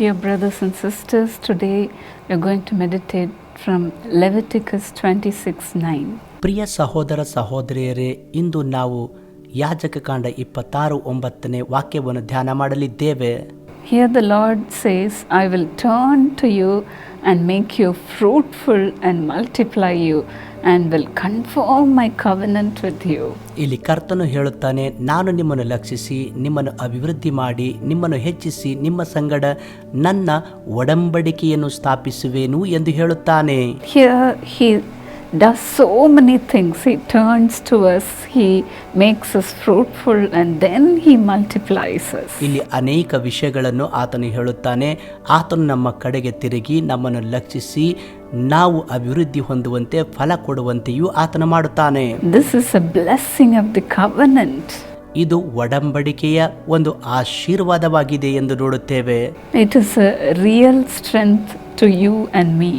Dear brothers and sisters, today we are going to meditate from Leviticus 26 9. ಪ್ರಿಯ ಸಹೋದರ ಸಹೋದರಿಯರೇ ಇಂದು ನಾವು ಯಾಜಕ ಕಾಂಡ ಇಪ್ಪತ್ತಾರು ಒಂಬತ್ತನೇ ವಾಕ್ಯವನ್ನು ಧ್ಯಾನ ಮಾಡಲಿದ್ದೇವೆ Here the Lord says, I will turn to you and make you fruitful and multiply you and will confirm my covenant with you. ಇಲ್ಲಿ ಕರ್ತನು ಹೇಳುತ್ತಾನೆ ನಾನು ನಿಮ್ಮನ್ನು ಲಕ್ಷಿಸಿ ನಿಮ್ಮನ್ನು ಅಭಿವೃದ್ಧಿ ಮಾಡಿ ನಿಮ್ಮನ್ನು ಹೆಚ್ಚಿಸಿ ನಿಮ್ಮ ಸಂಗಡ ನನ್ನ ಒಡಂಬಡಿಕೆಯನ್ನು ಸ್ಥಾಪಿಸುವೆನು ಎಂದು ಹೇಳುತ್ತಾನೆ Here he does so many things. He turns to us, he makes us fruitful, and then he multiplies us. ಇಲ್ಲಿ ಅನೇಕ ವಿಷಯಗಳನ್ನು ಆತನು ಹೇಳುತ್ತಾನೆ ಆತನು ನಮ್ಮ ಕಡೆಗೆ ತಿರುಗಿ ನಮ್ಮನ್ನು ಲಕ್ಷಿಸಿ ನಾವು ಅಭಿವೃದ್ಧಿ ಹೊಂದುವಂತೆ ಫಲ ಕೊಡುವಂತೆಯೂ ಆತನು ಮಾಡುತ್ತಾನೆ this is a blessing of the covenant ಇದು ಒಡಂಬಡಿಕೆಯ ಒಂದು ಆಶೀರ್ವಾದವಾಗಿದೆ ಎಂದು ನೋಡುತ್ತೇವೆ it is a real strength to you and me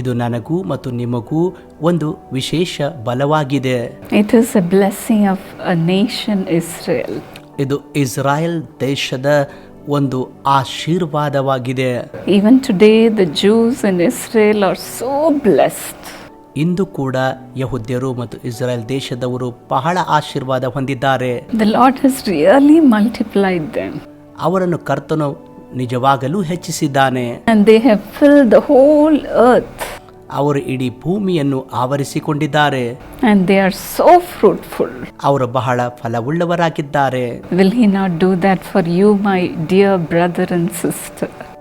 ಇದು ನನಗೂ ಮತ್ತು ನಿಮಗೂ ಒಂದು ವಿಶೇಷ ಬಲವಾಗಿದೆ. It is a blessing of a nation Israel ಇದು ಇಸ್ರಾಯೇಲ್ ದೇಶದ ಒಂದು ಆಶೀರ್ವಾದವಾಗಿದೆ. Even today the Jews in Israel are so blessed ಇಂದು ಕೂಡ ಯಹುದ್ಯರು ಮತ್ತು ಇಸ್ರಾಯೇಲ್ ದೇಶದವರು ಬಹಳ ಆಶೀರ್ವಾದ ಹೊಂದಿದ್ದಾರೆ. The lord has really multiplied them ಅವರನ್ನು ಕರ್ತನು ನಿಜವಾಗಲೂ ಹೆಚ್ಚಿಸಿದ್ದಾನೆ. ಅವರು ಇಡೀ ಭೂಮಿಯನ್ನು ಆವರಿಸಿಕೊಂಡಿದ್ದಾರೆ. ಅವರು ಬಹಳ ಫಲವುಳ್ಳವರಾಗಿದ್ದಾರೆ.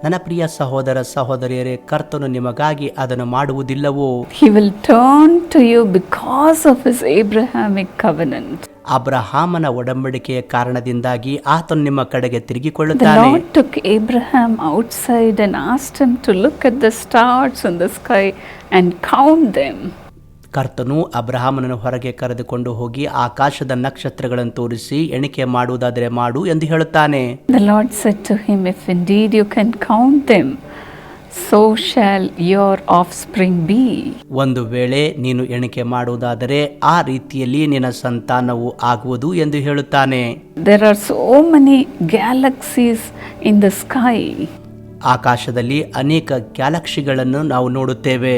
ನನ್ನ ಪ್ರಿಯ ಸಹೋದರ ಸಹೋದರಿಯರೇ ಕರ್ತನು ನಿಮಗಾಗಿ ಅದನ್ನು ಮಾಡುವುದಿಲ್ಲವೋ? He will turn to you because of his Abrahamic covenant ಅಬ್ರಹಾಮನ ಒಡಂಬಡಿಕೆಯ ಕಾರಣದಿಂದಾಗಿ ಆತನು ನಿಮ್ಮ ಕಡೆಗೆ The ತಿರುಗಿಕೊಳ್ಳುತ್ತಾನೆ Lord took Abraham outside and asked him to look at the stars in the sky and count them. ಕರ್ತನು ಅಬ್ರಹಾಮನನ್ನು ಹೊರಗೆ ಕರೆದುಕೊಂಡು ಹೋಗಿ ಆಕಾಶದ ನಕ್ಷತ್ರಗಳನ್ನು ತೋರಿಸಿ ಎಣಿಕೆ ಮಾಡುವುದಾದರೆ ಮಾಡು ಎಂದು ಹೇಳುತ್ತಾನೆ The Lord said to him, If indeed you can count them, so shall your offspring be. ಒಂದು ವೇಳೆ ನೀನು ಎಣಿಕೆ ಮಾಡುವುದಾದರೆ ಆ ರೀತಿಯಲ್ಲಿ ನಿನ್ನ ಸಂತಾನವು ಆಗುವುದು ಎಂದು ಹೇಳುತ್ತಾನೆ there are so many galaxies in the sky ಆಕಾಶದಲ್ಲಿ ಅನೇಕ ಗ್ಯಾಲಕ್ಸಿಗಳನ್ನು ನಾವು ನೋಡುತ್ತೇವೆ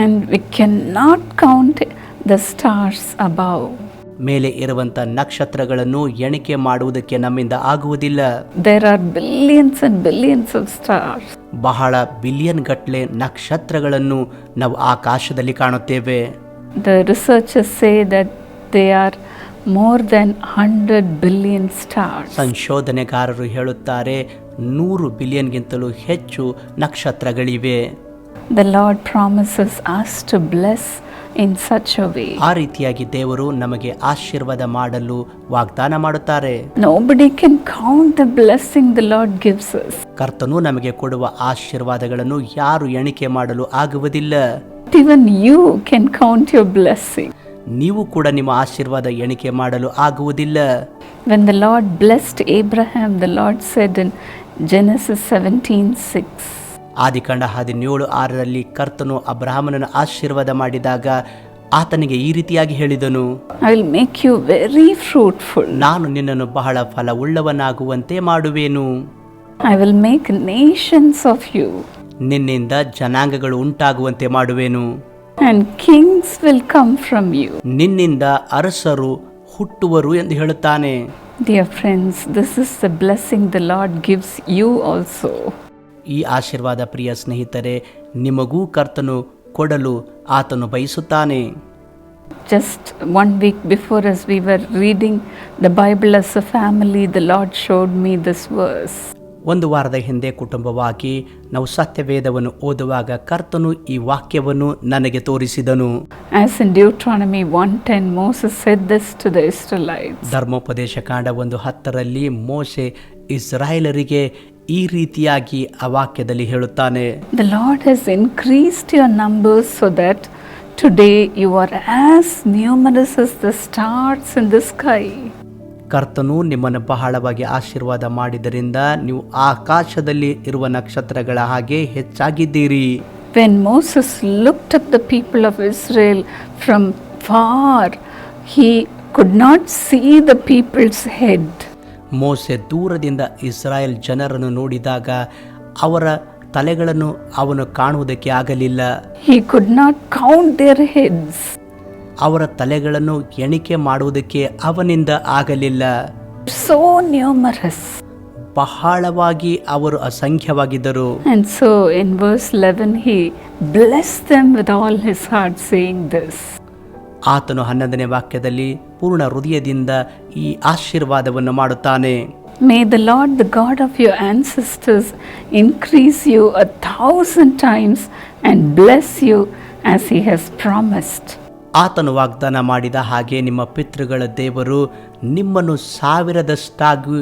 and we can not count the stars above. ಮೇಲೆ ಇರುವಂಥ ನಕ್ಷತ್ರಗಳನ್ನು ಎಣಿಕೆ ಮಾಡುವುದಕ್ಕೆ ನಮ್ಮಿಂದ ಆಗುವುದಿಲ್ಲ. There are billions and billions of stars. ಬಹಳ ಬಿಲಿಯನ್ ಗಟ್ಟಲೆ ನಕ್ಷತ್ರಗಳನ್ನು ನಾವು ಆಕಾಶದಲ್ಲಿ ಕಾಣುತ್ತೇವೆ. The researchers say that they are more than 100 billion star ಸಂಶೋಧನೆಗಾರರು ಹೇಳುತ್ತಾರೆ ನೂರು ಬಿಲಿಯನ್ಗಿಂತಲೂ ಹೆಚ್ಚು ನಕ್ಷತ್ರಗಳಿವೆ. The lord promises us to bless in such ಆ ರೀತಿಯಾಗಿ ದೇವರು ನಮಗೆ ಆಶೀರ್ವಾದ ಮಾಡಲು ವಾಗ್ದಾನ ಮಾಡುತ್ತಾರೆ. Nobody can count the blessing the lord gives ಕರ್ತನು ನಮಗೆ ಕೊಡುವ ಆಶೀರ್ವಾದಗಳನ್ನು ಯಾರು ಎಣಿಕೆ ಮಾಡಲು ಆಗುವುದಿಲ್ಲ. Even you can count your blessing ನೀವು ಕೂಡ ನಿಮ್ಮ ಆಶೀರ್ವಾದ ಎಣಿಕೆ ಮಾಡಲು ಆಗುವುದಿಲ್ಲ. When the lord blessed Abraham the lord said in Genesis seventeen six ಆದಿಕಾಂಡ ಹದಿನೇಳು ಆರರಲ್ಲಿ ಕರ್ತನು ಅಬ್ರಾಹ್ಮನನ್ನು ಆಶೀರ್ವಾದ ಮಾಡಿದಾಗ ಆತನಿಗೆ ಈ ರೀತಿಯಾಗಿ ಹೇಳಿದನು I will make you very fruitful ನಾನು ನಿನ್ನನ್ನು ಬಹಳ ಫಲವುಳ್ಳವನಾಗುವಂತೆ ಮಾಡುವೆನು. I will make nations of you ನಿನ್ನಿಂದ ಜನಾಂಗಗಳು ಉಂಟಾಗುವಂತೆ ಮಾಡುವೆನು. And kings will come from you ನಿನ್ನಿಂದ ಅರಸರು ಹುಟ್ಟುವರು ಎಂದು ಹೇಳುತ್ತಾನೆ. Dear friends this is the blessing the lord gives you also. ಈ ಆಶೀರ್ವಾದ ಪ್ರಿಯ ಸ್ನೇಹಿತರೆ ನಿಮಗೂ ಕರ್ತನು ಕೊಡಲು ಆತನು ಬಯಸುತ್ತಾನೆ Just one week before, as we were reading the Bible as a family, the Lord showed me this verse. ಒಂದು ವಾರದ ಹಿಂದೆ ಕುಟುಂಬವಾಗಿ ನಾವು ಸತ್ಯವೇದವನ್ನು ಓದುವಾಗ ಕರ್ತನು ಈ ವಾಕ್ಯವನ್ನು ನನಗೆ ತೋರಿಸಿದನು As in Deuteronomy 1:10, Moses said this to the Israelites. ಧರ್ಮೋಪದೇಶ ಕಾಂಡ ಒಂದು ಹತ್ತರಲ್ಲಿ ಮೋಸೆ ಇಸ್ರಾಯೇಲರಿಗೆ ಈ ರೀತಿಯಾಗಿ ಆ ವಾಕ್ಯದಲ್ಲಿ ಹೇಳುತ್ತಾನೆ. The lord has increased your numbers so that today you are as numerous as the stars in the sky ಕರ್ತನು ನಿಮ್ಮನ್ನು ಬಹಳವಾಗಿ ಆಶೀರ್ವಾದ ಮಾಡಿದರಿಂದ ನೀವು ಆಕಾಶದಲ್ಲಿ ಇರುವ ನಕ್ಷತ್ರಗಳ ಹಾಗೆ ಹೆಚ್ಚಾಗಿದ್ದೀರಿ. When Moses looked up the people of israel from far he could not see the people's head. ಮೋಸೆ ದೂರದಿಂದ ಇಸ್ರಾಯೇಲ್ ಜನರನ್ನು ನೋಡಿದಾಗ ಅವರ ತಲೆಗಳನ್ನು ಅವನು ಕಾಣುವುದಕ್ಕೆ ಆಗಲಿಲ್ಲ. He could not count their heads. ಅವರ ತಲೆಗಳನ್ನು ಎಣಿಕೆ ಮಾಡುವುದಕ್ಕೆ ಅವನಿಂದ ಆಗಲಿಲ್ಲ. ಸೋ ನ್ಯೂಮರಸ್ ಬಹಳವಾಗಿ ಅವರು ಅಸಂಖ್ಯವಾಗಿದ್ದರು. And so in verse 11, he blessed them with all his heart, saying this. ಆತನು ಹನ್ನೊಂದನೇ ವಾಕ್ಯದಲ್ಲಿ ಪೂರ್ಣ ಹೃದಯದಿಂದ ಈ ಆಶೀರ್ವಾದವನ್ನು ಮಾಡುತ್ತಾನೆ May the Lord, the God of your ancestors, increase you a thousand times and bless you as he has promised. ಆತನು ವಾಗ್ದಾನ ಮಾಡಿದ ಹಾಗೆ ನಿಮ್ಮ ಪಿತೃಗಳ ದೇವರು ನಿಮ್ಮನ್ನು ಸಾವಿರದಷ್ಟಾಗಿ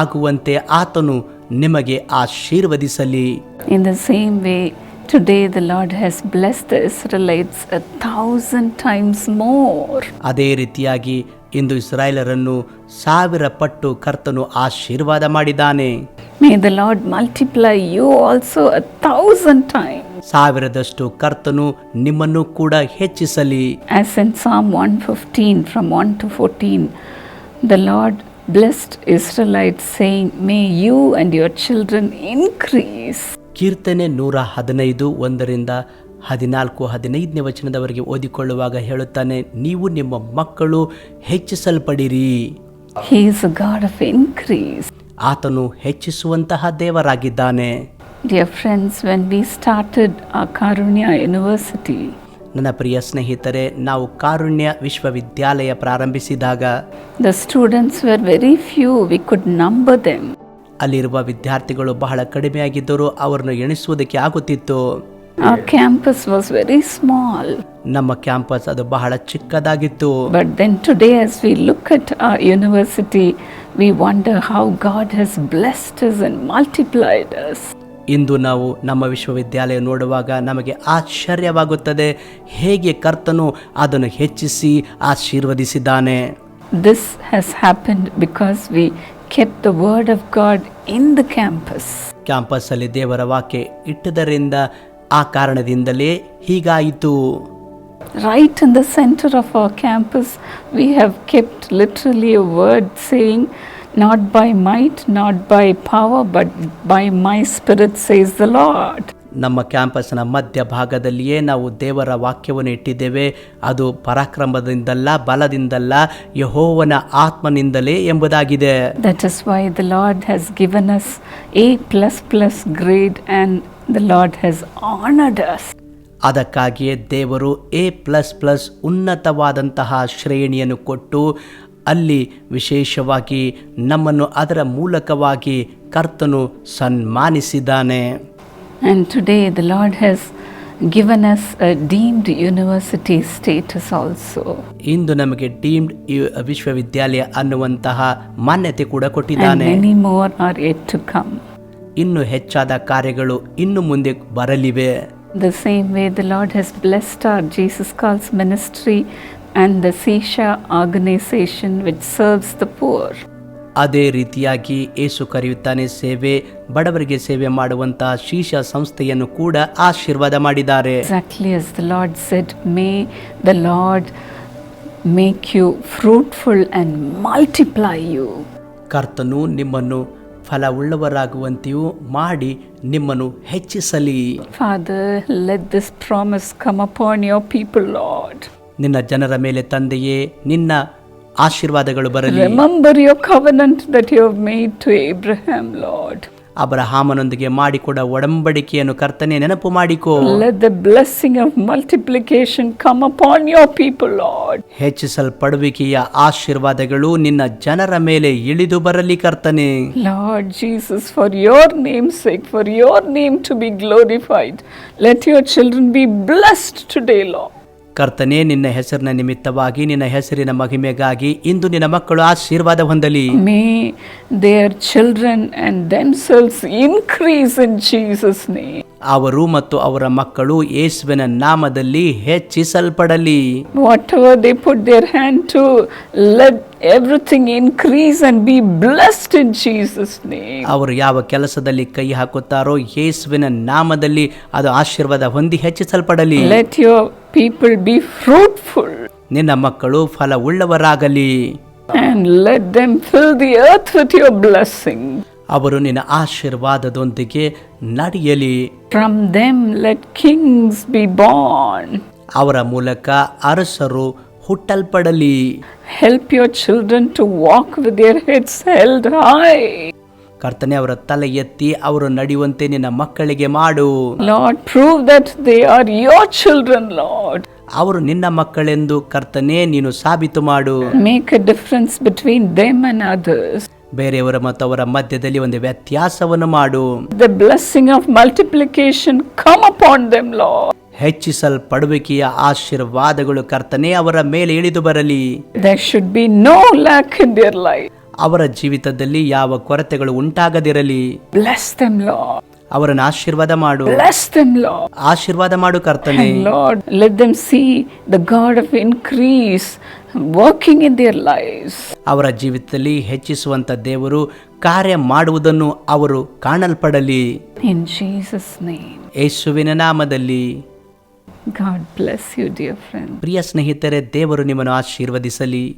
ಆಗುವಂತೆ ಆತನು ನಿಮಗೆ ಆಶೀರ್ವದಿಸಲಿ In the same way, today the Lord has blessed the Israelites a thousand times more. ಅದೇ ರೀತಿಯಾಗಿ ಇಂದು ಇಸ್ರಾಯೇಲರನ್ನು ಸಾವಿರ ಪಟ್ಟು ಕರ್ತನು ಆಶೀರ್ವಾದ ಮಾಡಿದ್ದಾನೆ May the Lord multiply you also a thousand times. ಸಾವಿರದಷ್ಟು ಕರ್ತನು ನಿಮ್ಮನ್ನು ಕೂಡ ಹೆಚ್ಚಿಸಲಿ As in Psalm 115, from 1 to 14, the Lord blessed Israelites, saying, May you and your children increase. ಕೀರ್ತನೆ ನೂರ ಹದಿನೈದು ಒಂದರಿಂದ ಹದಿನಾಲ್ಕು ಹದಿನೈದನೇ ವಚನದವರೆಗೆ ಓದಿಕೊಳ್ಳುವಾಗ ಹೇಳುತ್ತಾನೆ ನೀವು ನಿಮ್ಮ ಮಕ್ಕಳು ಹೆಚ್ಚಿಸಲ್ಪಡಿರಿ He is a God of increase. ಆತನು ಹೆಚ್ಚಿಸುವಂತಹ ದೇವರಾಗಿದ್ದಾನೆ friends when we started our Karunya University, ನನ್ನ ಪ್ರಿಯ ಸ್ನೇಹಿತರೆ ನಾವು ಕಾರುಣ್ಯ ವಿಶ್ವವಿದ್ಯಾಲಯ ಪ್ರಾರಂಭಿಸಿದಾಗ the students were very few, we could number them. ಅಲ್ಲಿರುವ ವಿದ್ಯಾರ್ಥಿಗಳು ಬಹಳ ಕಡಿಮೆಯಾಗಿದ್ದರೂ ಅವರನ್ನು ಎಣಿಸುವುದಕ್ಕೆ ಆಗುತ್ತಿತ್ತು. Our campus was very small. ನಮ್ಮ ಕ್ಯಾಂಪಸ್ ಅದು ಬಹಳ ಚಿಕ್ಕದಾಗಿತ್ತು. But then today as we look at our university we wonder how God has blessed us and multiplied us ಇಂದು ನಾವು ನಮ್ಮ ವಿಶ್ವವಿದ್ಯಾಲಯ ನೋಡುವಾಗ ನಮಗೆ ಆಶ್ಚರ್ಯವಾಗುತ್ತದೆ ಹೇಗೆ ಕರ್ತನು ಅದನ್ನು ಹೆಚ್ಚಿಸಿ ಆಶೀರ್ವದಿಸಿದ್ದಾನೆ. This has happened because we kept the Word of God in the campus. ಕ್ಯಾಂಪಸ್ಸಲ್ಲಿ ದೇವರ ವಾಕ್ಯ ಇಟ್ಟದರಿಂದ ಆ ಕಾರಣದಿಂದಲೇ ಹೀಗಾಯಿತು Right in the center of our campus, we have kept literally a word saying, Not by might, not by power, but by my spirit, says the Lord. ನಮ್ಮ ಕ್ಯಾಂಪಸ್ನ ಮಧ್ಯಭಾಗದಲ್ಲಿಯೇ ನಾವು ದೇವರ ವಾಕ್ಯವನ್ನು ಇಟ್ಟಿದ್ದೇವೆ. ಅದು ಪರಾಕ್ರಮದಿಂದಲ್ಲ ಬಲದಿಂದಲ್ಲ ಯಹೋವನ ಆತ್ಮನಿಂದಲೇ ಎಂಬುದಾಗಿದೆ. That is why the Lord has given us A plus plus grade and the Lord has honoured us ಅದಕ್ಕಾಗಿಯೇ ದೇವರು ಎ ಪ್ಲಸ್ ಪ್ಲಸ್ ಉನ್ನತವಾದಂತಹ ಶ್ರೇಣಿಯನ್ನು ಕೊಟ್ಟು ಅಲ್ಲಿ ವಿಶೇಷವಾಗಿ ನಮ್ಮನ್ನು ಅದರ ಮೂಲಕವಾಗಿ ಕರ್ತನು ಸನ್ಮಾನಿಸಿದ್ದಾನೆ. And today the Lord has given us a deemed university status also. ಇಂದು ನಮಗೆ ಡೀಮ್ಡ್ ವಿಶ್ವವಿದ್ಯಾಲಯ ಅನ್ನುವಂತಹ ಮಾನ್ಯತೆ ಕೂಡ And ಕೊಟ್ಟಿದ್ದಾನೆ many more are yet to come. ಇನ್ನು ಹೆಚ್ಚಾದ ಕಾರ್ಯಗಳು ಇನ್ನು ಮುಂದೆ ಬರಲಿವೆ The same way the Lord has blessed our Jesus Calls ministry and the Sisha organization which serves the poor. ಅದೇ ರೀತಿಯಾಗಿ ಏಸು ಕರೆಯುತ್ತಾನೆ ಸೇವೆ ಬಡವರಿಗೆ ಸೇವೆ ಮಾಡುವಂತಹ ಶೀಶ ಸಂಸ್ಥೆಯನ್ನು ಕೂಡ ಆಶೀರ್ವಾದ ಮಾಡಿದ್ದಾರೆ Exactly as the Lord said, May the Lord make you fruitful and multiply you. ಕರ್ತನು ನಿಮ್ಮನ್ನು ಫಲವುಳ್ಳವರಾಗುವಂತೆಯೂ ಮಾಡಿ ನಿಮ್ಮನ್ನು ಹೆಚ್ಚಿಸಲಿ Father, let this promise come upon your people, Lord. ನಿನ್ನ ಜನರ ಮೇಲೆ ತಂದೆಯೇ ನಿನ್ನ ಆಶೀರ್ವಾದಗಳು ಬರಲಿ. Remember your covenant that you have to Abraham Lord ಅಬ್ರಹಾಮನೊಂದಿಗೆ ಮಾಡಿಕೊಡ ಒಡಂಬಡಿಕೆಯನ್ನು ಕರ್ತನೆ ನೆನಪು ಮಾಡಿಕೋ. Let the blessing of multiplication come upon your people Lord ಹೆಚ್ಚಿಸಲ್ಪಡುವಿಕೆಯ ಆಶೀರ್ವಾದಗಳು ನಿನ್ನ ಜನರ ಮೇಲೆ ಇಳಿದು ಬರಲಿ ಕರ್ತನೆ. Lord Jesus for your name sake for your name to be glorified let your children be blessed today Lord ಕರ್ತನೇ, ನಿನ್ನ ಹೆಸರಿನ ನಿಮಿತ್ತವಾಗಿ, ನಿನ್ನ ಹೆಸರಿನ ಮಹಿಮೆಗಾಗಿ ಇಂದು ನಿನ್ನ ಮಕ್ಕಳು ಆಶೀರ್ವಾದ ಹೊಂದಲಿ. May their children and themselves increase in Jesus name ಅವರು ಮತ್ತು ಅವರ ಮಕ್ಕಳು ಯೇಸುವಿನ ನಾಮದಲ್ಲಿ ಹೆಚ್ಚಿಸಲ್ಪಡಲಿ. Whatever they put their hand to let everything increase and be blessed in Jesus' name. ಅವರು ಯಾವ ಕೆಲಸದಲ್ಲಿ ಕೈ ಹಾಕುತ್ತಾರೋ ಯೇಸುವಿನ ನಾಮದಲ್ಲಿ ಅದು ಆಶೀರ್ವಾದ ಹೊಂದಿ ಹೆಚ್ಚಿಸಲ್ಪಡಲಿ. Let your people be fruitful ನಿನ್ನ ಮಕ್ಕಳು ಫಲವುಳ್ಳವರಾಗಲಿ. And let them fill the earth with your blessing. ಅವರು ನಿನ್ನ ಆಶೀರ್ವಾದದೊಂದಿಗೆ ನಡೆಯಲಿ. From them let kings be born ಅವರ ಮೂಲಕ ಅರಸರು ಹುಟ್ಟಲ್ಪಡಲಿ. Help your children to walk with their heads held high ಕರ್ತನೆ ಅವರ ತಲೆ ಎತ್ತಿ ಅವರು ನಡೆಯುವಂತೆ ನಿನ್ನ ಮಕ್ಕಳಿಗೆ ಮಾಡು. Lord prove that they are your children Lord ಅವರು ನಿನ್ನ ಮಕ್ಕಳೆಂದು ಕರ್ತನೆ ನೀನು ಸಾಬೀತು ಮಾಡು. Make a difference between them and others. ಬೇರೆಯವರ ಮತ್ತು ಅವರ ಮಧ್ಯದಲ್ಲಿ ಒಂದು ವ್ಯತ್ಯಾಸವನ್ನು ಮಾಡು. The blessing of multiplication come upon them ಲಾ ಹೆಚ್ಚಿಸಲ್ಪಡುವಿಕೆಯ ಆಶೀರ್ವಾದಗಳು ಕರ್ತನೆ ಅವರ ಮೇಲೆ ಇಳಿದು ಬರಲಿ. There should be no lack in their life ಅವರ ಜೀವಿತದಲ್ಲಿ ಯಾವ ಕೊರತೆಗಳು ಉಂಟಾಗದಿರಲಿ. Bless them Lord. ಅವರನ್ನು ಆಶೀರ್ವಾದ ಮಾಡು. Bless them Lord. ಆಶೀರ್ವಾದ ಮಾಡು ಕರ್ತನೆ. Lord let them see the God of of increase in their life. ಅವರ ಜೀವಿತದಲ್ಲಿ ಹೆಚ್ಚಿಸುವಂತ ದೇವರು ಕಾರ್ಯ ಮಾಡುವುದನ್ನು ಅವರು ಕಾಣಲ್ಪಡಲಿ. ಇನ್ ಜೀಸಸ್ ನೇಮ್ ಯೇಸುವಿನ ನಾಮದಲ್ಲಿ. God bless you dear friend ಪ್ರಿಯ ಸ್ನೇಹಿತರೆ ದೇವರು ನಿಮ್ಮನ್ನು ಆಶೀರ್ವದಿಸಲಿ.